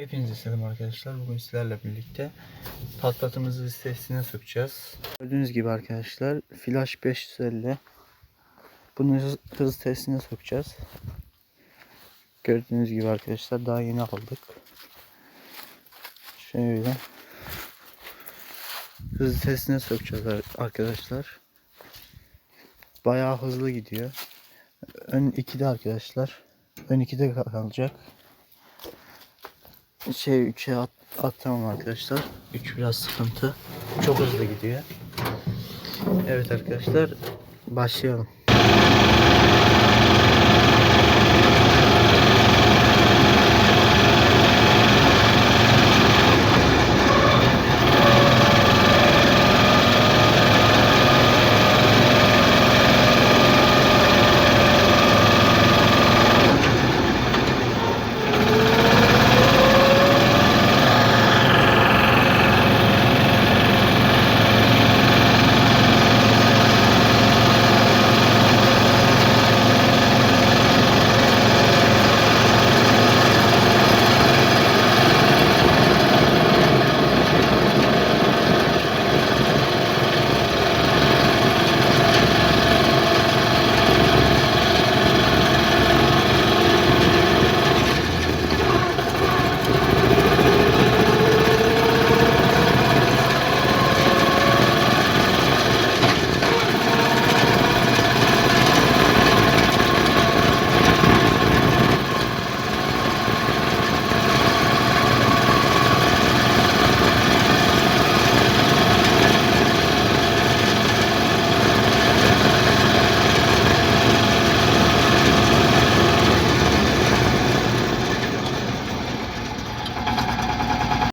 Hepinize selam arkadaşlar. Bugün sizlerle birlikte patlatımızı listesine sokacağız. Gördüğünüz gibi arkadaşlar Flash 550 bunu hız, hız testine sokacağız. Gördüğünüz gibi arkadaşlar daha yeni aldık. Şöyle hız testine sokacağız ar- arkadaşlar. Bayağı hızlı gidiyor. Ön 2'de arkadaşlar. Ön 2'de kalacak. Şey 3'e at, atamam arkadaşlar. 3 biraz sıkıntı. Çok hızlı gidiyor. Evet arkadaşlar başlayalım.